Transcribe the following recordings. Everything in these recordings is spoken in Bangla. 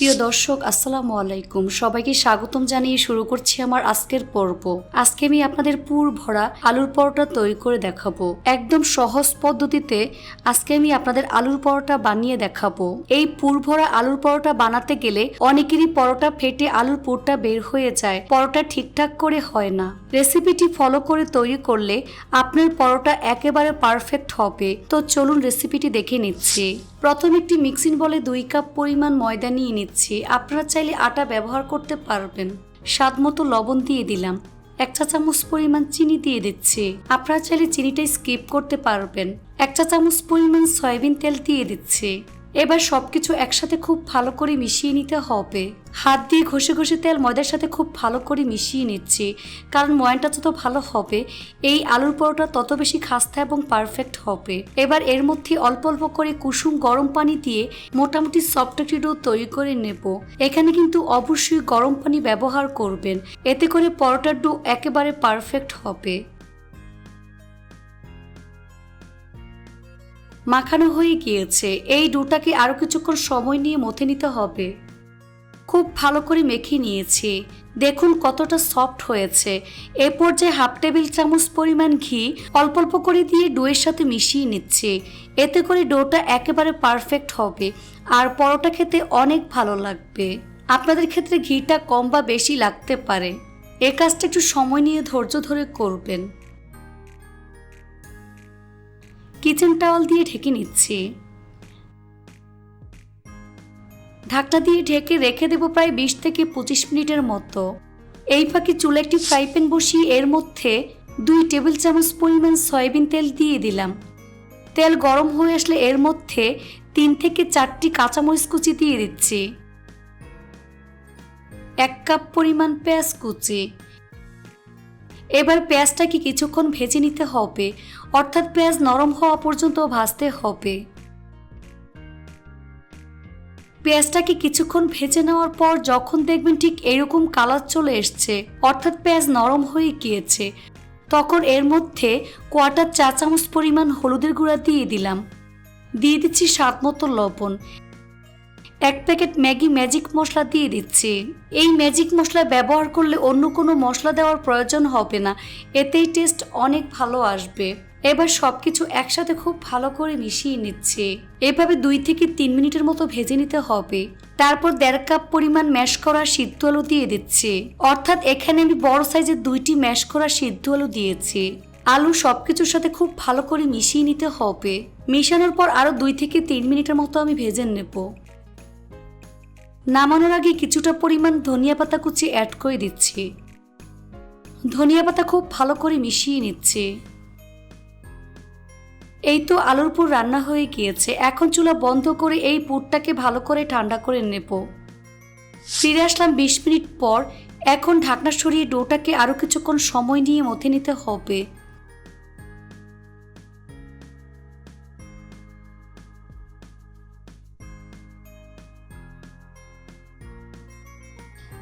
প্রিয় দর্শক, আসসালামু আলাইকুম। সবাইকে স্বাগতম জানিয়ে শুরু করছি আমার আজকের পর্ব। আজকে আমি আপনাদের পুর ভরা আলুর পরোটা তৈরি করে দেখাবো। একদম সহজ পদ্ধতিতে আজকে আমি আপনাদের আলুর পরোটা বানিয়ে দেখাবো। এই পুর ভরা আলুর পরোটা বানাতে গেলে অনেকেরই পরোটা ফেটে আলুর পুরটা বের হয়ে যায়। পরোটা ঠিকঠাক করে হয় না। রেসিপিটি ফলো করে তৈরি করলে আপনার পরোটা একেবারে পারফেক্ট হবে। তো চলুন রেসিপিটি দেখে নিচ্ছি। প্রথমে একটি মিক্সিং বলে দুই কাপ পরিমাণ ময়দা নিয়ে নিচ্ছি। আপনারা চাইলে আটা ব্যবহার করতে পারবেন। স্বাদ মতো লবণ দিয়ে দিলাম। এক চা চামচ পরিমাণ চিনি দিয়ে দিচ্ছি। আপনারা চাইলে চিনিটা স্কিপ করতে পারবেন। এক চা চামচ পরিমাণ সয়াবিন তেল দিয়ে দিচ্ছি। এবার সবকিছু একসাথে খুব ভালো করে মিশিয়ে নিতে হবে। হাত দিয়ে ঘষে ঘষে তেল ময়দার সাথে খুব ভালো করে মিশিয়ে নিচ্ছি, কারণ ময়নটা যত ভালো হবে, এই আলুর পরোটা তত বেশি খাস্তা এবং পারফেক্ট হবে। এবার এর মধ্যে অল্প অল্প করে কুসুম গরম পানি দিয়ে মোটামুটি সফট একটি ডো তৈরি করে নেব। এখানে কিন্তু অবশ্যই গরম পানি ব্যবহার করবেন, এতে করে পরোটার ডো একেবারে পারফেক্ট হবে। মাখানো হয়ে গিয়েছে। এই ডোটাকে আরও কিছুক্ষণ সময় নিয়ে মথে নিতে হবে। খুব ভালো করে মেখে নিয়েছি। দেখুন কতটা সফট হয়েছে। এ পর্যায়ে হাফ টেবিল চামচ পরিমাণ ঘি অল্প অল্প করে দিয়ে ডোয়ের সাথে মিশিয়ে নিচ্ছে। এতে করে ডোটা একেবারে পারফেক্ট হবে। আর পরোটা খেতে অনেক ভালো লাগবে। আপনাদের ক্ষেত্রে ঘিটা কম বা বেশি লাগতে পারে। এ কাজটা একটু সময় নিয়ে ধৈর্য ধরে করবেন। কিচেন টাওয়াল দিয়ে ঢেকে নিচ্ছি। ঢাকটা দিয়ে ঢেকে রেখে দেবো প্রায় বিশ থেকে পঁচিশ মিনিটের মতো। এই ফাঁকে চুলে একটি ফ্রাই প্যান বসিয়ে এর মধ্যে দুই টেবিল চামচ পরিমাণ সয়াবিন তেল দিয়ে দিলাম। তেল গরম হয়ে আসলে এর মধ্যে তিন থেকে চারটি কাঁচামরিচ কুচি দিয়ে দিচ্ছি। এক কাপ পরিমাণ পেঁয়াজ কুচি। এবার পেঁয়াজটাকে কিছুক্ষণ ভেজে নিতে হবে। অর্থাৎ পেঁয়াজ নরম হওয়া পর্যন্ত ভাজতে হবে। পেঁয়াজটাকে কিছুক্ষণ ভেজে নেওয়ার পর যখন দেখবেন ঠিক এরকম কালার চলে এসছে, অর্থাৎ পেঁয়াজ নরম হয়ে গিয়েছে, তখন এর মধ্যে কোয়াটার চা চামচ পরিমাণ হলুদের গুঁড়া দিয়ে দিলাম। দিয়ে দিচ্ছি স্বাদ মতো লবণ। এক প্যাকেট ম্যাগি ম্যাজিক মশলা দিয়ে দিচ্ছি। এই ম্যাজিক মশলা ব্যবহার করলে অন্য কোনো মশলা দেওয়ার প্রয়োজন হবে না। এতেই টেস্ট অনেক ভালো আসবে। এবার সব কিছু একসাথে খুব ভালো করে মিশিয়ে নিচ্ছে। এভাবে দুই থেকে তিন মিনিটের মতো ভেজে নিতে হবে। তারপর দেড় কাপ পরিমাণ ম্যাশ করা সিদ্ধ আলু দিয়ে দিচ্ছে। অর্থাৎ এখানে আমি বড় সাইজের দুইটি ম্যাশ করা সিদ্ধ আলু দিয়েছি। আলু সব কিছুর সাথে খুব ভালো করে মিশিয়ে নিতে হবে। মিশানোর পর আরও দুই থেকে তিন মিনিটের মতো আমি ভেজে নেব। নামানোর আগে কিছুটা পরিমাণ ধনিয়া পাতা কুচি অ্যাড করে দিচ্ছি। ধনিয়া পাতা খুব ভালো করে মিশিয়ে নিচ্ছে। এই তো আলুর পুর রান্না হয়ে গিয়েছে। এখন চুলা বন্ধ করে এই পুরটাকে ভালো করে ঠান্ডা করে নেব। ফিরে আসলাম বিশ মিনিট পর। এখন ঢাকনা সরিয়ে ডোটাকে আরও কিছুক্ষণ সময় নিয়ে মথে নিতে হবে।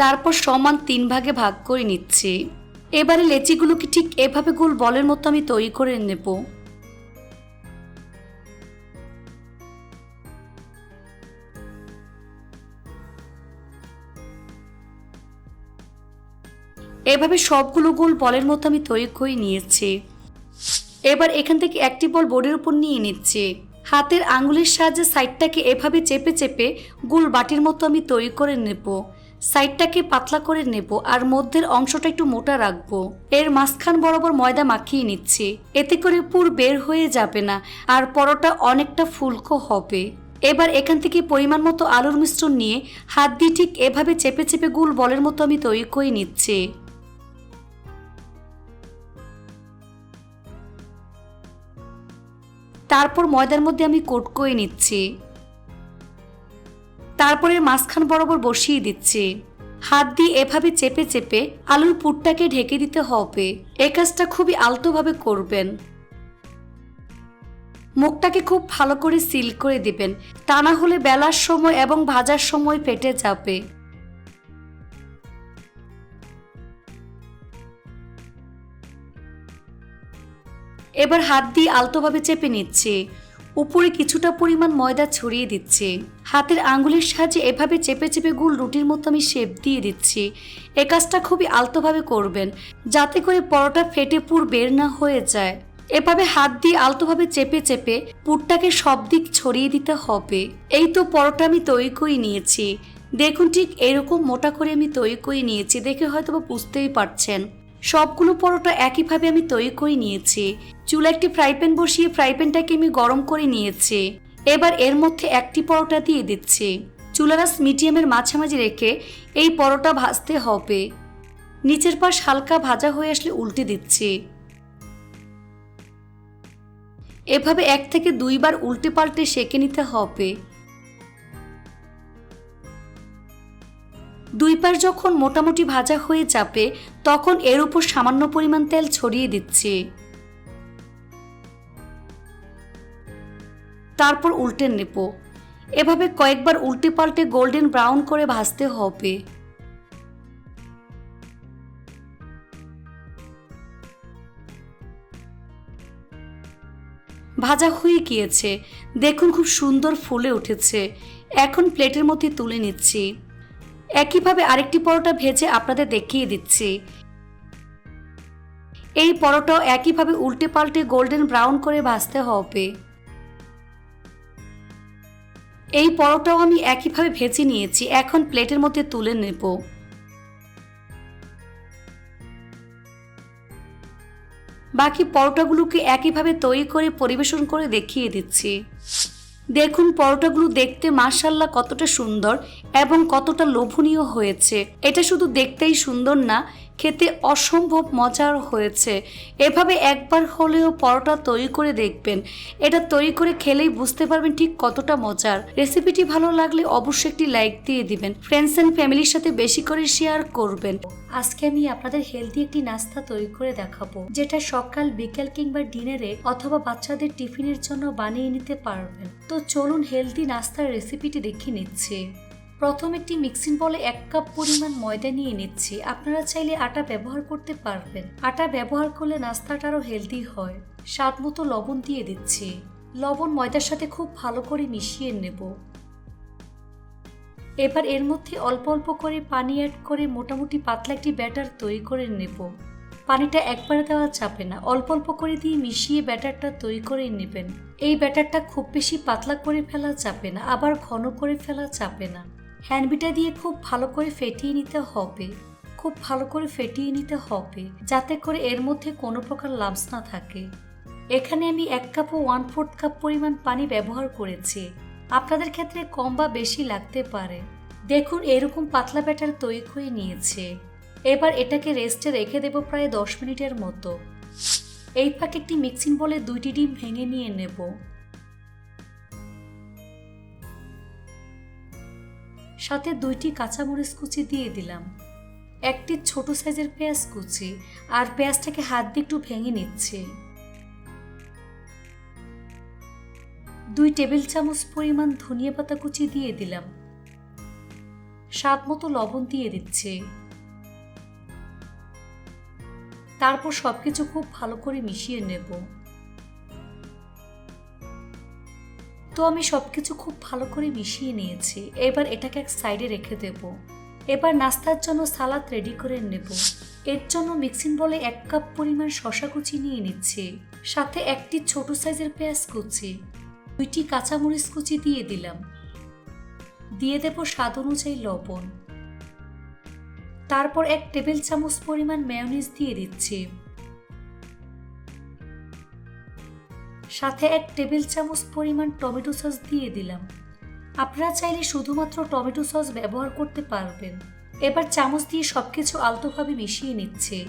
তারপর সমান তিন ভাগে ভাগ করে নিচ্ছি। এবারে লেচিগুলোকে ঠিক এভাবে গোল বলের মতো আমি তৈরি করে নেব। এভাবে সবগুলো গোল বলের মতো আমি তৈরি করে নিয়েছি। এবার এখান থেকে একটি বল বোর্ডের উপর নিয়ে নিচ্ছে। হাতের আঙুলের সাহায্যে সাইডটাকে এভাবে চেপে চেপে গোল বাটির মতো আমি তৈরি করে নেব। সাইডটাকে পাতলা করে নেব আর মধ্যের অংশটা একটু মোটা রাখব। এর মাঝখান বরাবর ময়দা মাখিয়ে নিচ্ছি। এতে করে পুর বের হয়ে যাবে না আর পরোটা অনেকটা ফুলকো হবে। এবার এখান থেকে পরিমাণ মতো আলুর মিশ্রণ নিয়ে হাত দিয়ে ঠিক এভাবে চেপে চেপে গুল বলের মতো আমি তৈরি করে নিচ্ছি। তারপর ময়দার মধ্যে আমি কোট করে নিচ্ছি। তারপরে মাঝখান বরাবর বসিয়ে দিচ্ছি। হাত দিয়ে এভাবে চেপে চেপে আলুর পুরটাকে ঢেকে দিতে হবে। এ কাজটা খুবই আলতোভাবে করবেন। মুখটাকে খুব ভালো করে সিল করে দিবেন। তা না হলে বেলার সময় এবং ভাজার সময় ফেটে যাবে। এবার হাত দিয়ে আলতোভাবে চেপে নিচ্ছি। উপরে কিছুটা পরিমাণ ময়দা ছড়িয়ে দিচ্ছি। হাতের আঙ্গুলের সাহায্যে এভাবে চেপে চেপে গুল রুটির মতো আমি শেপ দিয়ে দিচ্ছি। এ কাজটা খুবই আলতোভাবে করবেন, যাতে করে পরোটা ফেটে পুর বের না হয়ে যায়। এভাবে হাত দিয়ে আলতোভাবে চেপে চেপে পুরটাকে সব দিক ছড়িয়ে দিতে হবে। এই তো পরোটা আমি তৈরি করে নিয়েছি। দেখুন ঠিক এরকম মোটা করে আমি তৈরি করে নিয়েছি, দেখে হয়তো বুঝতেই পারছেন। সবগুলো পরোটা একইভাবে আমি তৈরি করে নিয়েছি। চুলা একটি ফ্রাই প্যান বসিয়ে ফ্রাই প্যানটাকে আমি গরম করে নিয়েছি। এবার এর মধ্যে একটি পরোটা দিয়ে দিচ্ছি। চুলারাস মিডিয়ামের মাঝামাঝি রেখে এই পরোটা ভাজতে হবে। নিচের পাশ হালকা ভাজা হয়ে আসলে উল্টে দিচ্ছি। এভাবে এক থেকে দুইবার উল্টে পাল্টে সেঁকে নিতে হবে। দুই পাশ যখন মোটামুটি ভাজা হয়ে যাবে, তখন এর উপর সামান্য পরিমাণ তেল ছড়িয়ে দিচ্ছি। তারপর উল্টে নেব। এভাবে কয়েকবার উল্টে পাল্টে গোল্ডেন ব্রাউন করে ভাজতে হবে। ভাজা হয়ে গিয়েছে। দেখুন খুব সুন্দর ফুলে উঠেছে। এখন প্লেটের মধ্যে তুলে নিচ্ছি। একইভাবে আরেকটি পরোটা ভেজে আপনাদের দেখিয়ে দিচ্ছি। এই পরোটাও একইভাবে উল্টে পাল্টে গোল্ডেন ব্রাউন করে ভাজতে হবে। এই পরোটাও আমি একইভাবে ভেজে নিয়েছি, এখন প্লেটের মধ্যে তুলে নেব। বাকি পরোটাগুলোকে একইভাবে তৈরি করে পরিবেশন করে দেখিয়ে দিচ্ছি। দেখুন পরোটাগুলো দেখতে মার্শাল্লাহ কতটা সুন্দর এবং কতটা লোভনীয় হয়েছে। এটা শুধু দেখতেই সুন্দর না খেতে অসম্ভব মজার হয়েছে। এভাবে একবার হলেও পরোটা তৈরি করে দেখবেন। এটা তৈরি করে খেলেই বুঝতে পারবেন ঠিক কতটা মজার। রেসিপিটি ভালো লাগলে অবশ্যই একটি লাইক দিয়ে দিবেন। ফ্রেন্ডস অ্যান্ড ফ্যামিলির সাথে বেশি করে শেয়ার করবেন। আজকে আমি আপনাদের হেলদি একটি নাস্তা তৈরি করে দেখাবো, যেটা সকাল, বিকেল কিংবা ডিনারে অথবা বাচ্চাদের টিফিনের জন্য বানিয়ে নিতে পারবেন। তো চলুন হেলদি নাস্তার রেসিপিটি দেখে নিচ্ছি। প্রথম একটি মিক্সিং বলে এক কাপ পরিমাণ ময়দা নিয়ে নিচ্ছি। আপনারা চাইলে আটা ব্যবহার করতে পারবেন। আটা ব্যবহার করলে নাস্তাটা আরও হেলদি হয়। স্বাদ মতো লবণ দিয়ে দিচ্ছি। লবণ ময়দার সাথে খুব ভালো করে মিশিয়ে নেব। এবার এর মধ্যে অল্প অল্প করে পানি অ্যাড করে মোটামুটি পাতলা একটি ব্যাটার তৈরি করে নেব। পানিটা একবারে দেওয়া চাপে না। অল্প অল্প করে দিয়ে মিশিয়ে ব্যাটারটা তৈরি করে নেবেন। এই ব্যাটারটা খুব বেশি পাতলা করে ফেলা চাপে না। আবার ঘন করে ফেলা চাপে না। হ্যান্ডবিটা দিয়ে খুব ভালো করে ফেটিয়ে নিতে হবে। খুব ভালো করে ফেটিয়ে নিতে হবে, যাতে করে এর মধ্যে কোনো প্রকার লাভস না থাকে। এখানে আমি এক কাপ ও ওয়ান ফোর্থ কাপ পরিমাণ পানি ব্যবহার করেছি। আপনাদের ক্ষেত্রে কম বা বেশি লাগতে পারে। দেখুন, এরকম পাতলা ব্যাটার তৈরি করে নিয়েছে। এবার এটাকে রেস্টে রেখে দেব প্রায় দশ মিনিটের মতো। এই ফাঁকে একটি মিক্সিং বলে দুইটি ডিম ভেঙে নিয়ে নেব। সাথে দুইটি কাঁচামরিচ কুচি দিয়ে দিলাম। একটি ছোট সাইজের পেঁয়াজ কুচি আর পেঁয়াজটাকে হাত দিয়ে একটু ভেঙে নিচ্ছে। দুই টেবিল চামচ পরিমাণ ধনিয়া পাতা কুচি দিয়ে দিলাম। স্বাদ মতো লবণ দিয়ে দিচ্ছে। তারপর সবকিছু খুব ভালো করে মিশিয়ে নেব। তো আমি সব কিছু খুব ভালো করে মিশিয়ে নিয়েছি। এবার এটাকে এক সাইডে রেখে দেব। এবার নাস্তার জন্য সালাদ রেডি করে নেব। এর জন্য মিক্সিং বলে এক কাপ পরিমাণ শশা কুচি নিয়ে নিচ্ছি। সাথে একটি ছোট সাইজের পেঁয়াজ কুচি। দুইটি কাঁচামরিচ কুচি দিয়ে দিলাম। দিয়ে দেব স্বাদ অনুযায়ী লবণ। তারপর এক টেবিল চামচ পরিমাণ মেয়নিজ দিয়ে দিচ্ছি। সাথে এক টেবিল চামচ পরিমাণ টমেটো সস দিয়ে দিলাম। আপনারা চাইলে শুধুমাত্র টমেটো সস ব্যবহার করতে পারবেন। এবার চামচ দিয়ে সবকিছু আলতোভাবে মিশিয়ে নিচ্ছে।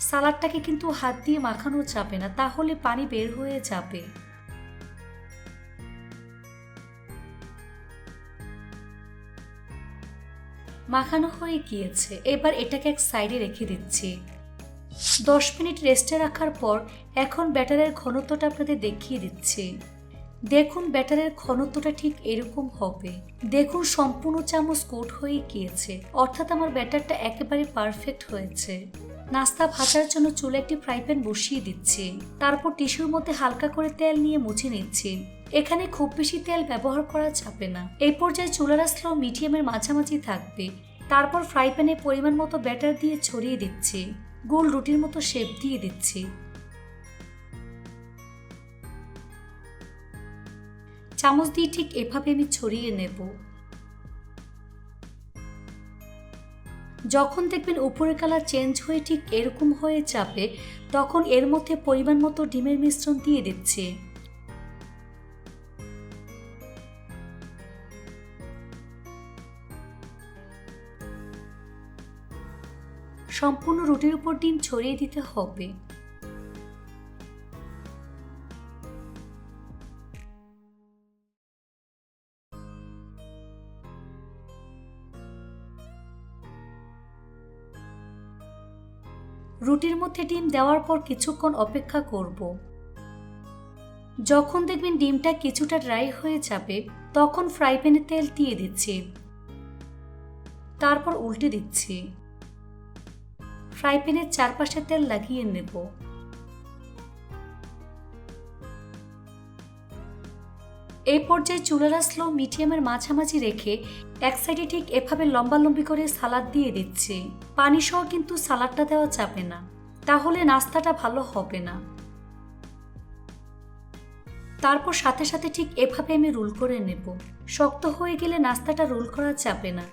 সালাডটাকে কিন্তু হাত দিয়ে মাখানো যাবে না, তাহলে পানি বের হয়ে যাবে। মাখানো হয়ে গিয়েছে। এবার এটাকে এক সাইডে রেখে দিচ্ছি। দশ মিনিট রেস্টে রাখার পর এখন ব্যাটারের ঘনত্বটা আপনাদের দেখিয়ে দিচ্ছি। দেখুন ব্যাটারের ঘনত্বটা ঠিক এরকম হবে। দেখুন সম্পূর্ণ চামচ কোট হয়ে গিয়েছে। অর্থাৎ আমার ব্যাটারটা একেবারে পারফেক্ট হয়েছে। নাস্তা ভাজার জন্য চুলে একটি ফ্রাই প্যান বসিয়ে দিচ্ছি। তারপর টিস্যুর মধ্যে হালকা করে তেল নিয়ে মুছে নিচ্ছি। এখানে খুব বেশি তেল ব্যবহার করা যাবে না। এই পর্যায়ে চুলার স্লো মিডিয়ামের মাঝামাঝি থাকবে। তারপর ফ্রাই প্যানে পরিমাণ মতো ব্যাটার দিয়ে ছড়িয়ে দিচ্ছি। গোল রুটির মতো শেপ দিয়ে দিচ্ছি। চামচ দিয়ে ঠিক এভাবে আমি ছড়িয়ে নেব। যখন দেখবেন উপরের কালার চেঞ্জ হয়ে ঠিক এরকম হয়ে যাবে, তখন এর মধ্যে পরিমাণ মতো ডিমের মিশ্রণ দিয়ে দিচ্ছি। সম্পূর্ণ রুটির উপর ডিম ছড়িয়ে দিতে হবে। রুটির মধ্যে ডিম দেওয়ার পর কিছুক্ষণ অপেক্ষা করব। যখন দেখবেন ডিমটা কিছুটা ড্রাই হয়ে যাবে, তখন ফ্রাই প্যানে তেল দিয়ে দিচ্ছি। তারপর উল্টে দিচ্ছি। ফ্রাই প্যানের চারপাশে তেল লাগিয়ে নেব। এই পর্যায়ে চুলারা স্লো মিডিয়ামের মাঝামাঝি রেখে এক সাইডে ঠিক এভাবে লম্বা লম্বি করে সালাদ দিয়ে দিচ্ছি। পানি সহ কিন্তু সালাদটা দেওয়া যাবে না, তাহলে নাস্তাটা ভালো হবে না। তারপর সাথে সাথে ঠিক এভাবে আমি রোল করে নেব। শক্ত হয়ে গেলে নাস্তাটা রোল করা যাবে না।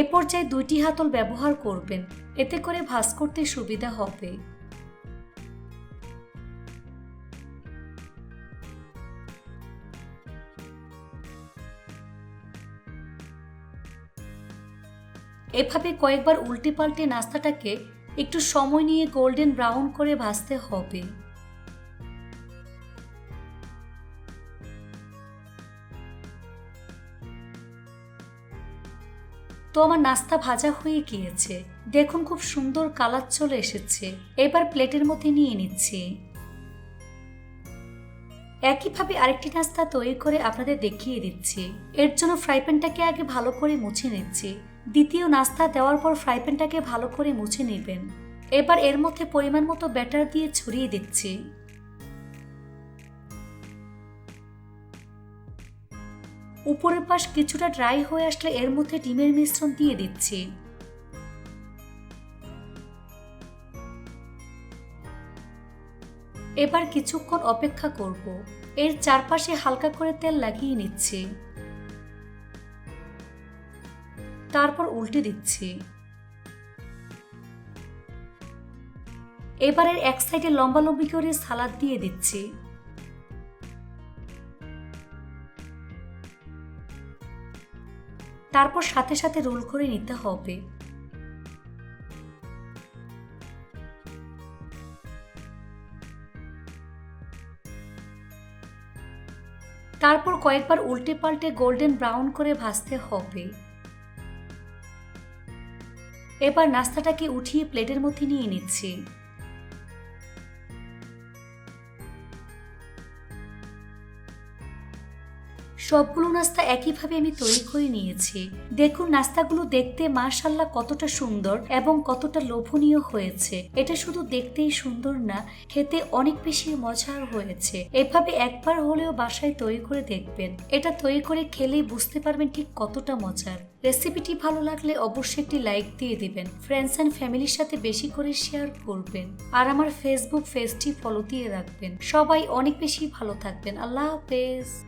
এ পর্যায়ে দুইটি হাতল ব্যবহার করবেন। এতে করে ভাঁজ করতে সুবিধা হবে। এভাবে কয়েকবার উল্টে পাল্টে নাস্তাটাকে একটু সময় নিয়ে গোল্ডেন ব্রাউন করে ভাজতে হবে। তো আমার নাস্তা ভাজা হয়ে গিয়েছে। দেখুন খুব সুন্দর কালার চলে এসেছে। এবার প্লেটের মধ্যে নিয়ে নিচ্ছি। একইভাবে আরেকটি নাস্তা তৈরি করে আপনাদের দেখিয়ে দিচ্ছি। এর জন্য ফ্রাই প্যানটাকে আগে ভালো করে মুছে নিচ্ছি। দ্বিতীয় নাস্তা দেওয়ার পর ফ্রাই প্যানটাকে ভালো করে মুছে নেবেন। এবার এর মধ্যে পরিমাণ মতো ব্যাটার দিয়ে ছড়িয়ে দিচ্ছি। উপরের পাশ কিছুটা ড্রাই হয়ে আসলে এর মধ্যে ডিমের মিশ্রণ দিয়ে দিচ্ছি। এবার কিছুক্ষণ অপেক্ষা করব। এর চারপাশে হালকা করে তেল লাগিয়ে নিচ্ছি। তারপর উল্টে দিচ্ছি। এবারের এক সাইডে লম্বা লম্বি করে সালাদ দিয়ে দিচ্ছি। তারপর সাথে সাথে রোল করে নিতে হবে। তারপর কয়েকবার উল্টে পাল্টে গোল্ডেন ব্রাউন করে ভাজতে হবে। এবার নাস্তাটাকে উঠিয়ে প্লেটের মধ্যে নিয়ে নিচ্ছি। সবগুলো নাস্তা একইভাবে আমি তৈরি করে নিয়েছি। দেখুন নাস্তাগুলো দেখতে মাশাল্লাহ কতটা সুন্দর এবং কতটা লোভনীয় হয়েছে। এটা শুধু দেখতেই সুন্দর না, খেতে অনেক বেশি মজার হয়েছে। এভাবে একবার হলেও বাসায় তৈরি করে দেখবেন। এটা তৈরি করে খেলেই বুঝতে পারবেন ঠিক কতটা মজার। রেসিপিটি ভালো লাগলে অবশ্যই একটি লাইক দিয়ে দিবেন। ফ্রেন্ডস অ্যান্ড ফ্যামিলির সাথে বেশি করে শেয়ার করবেন। আর আমার ফেসবুক পেজটি ফলো দিয়ে রাখবেন। সবাই অনেক বেশি ভালো থাকবেন। আল্লাহ হাফেজ।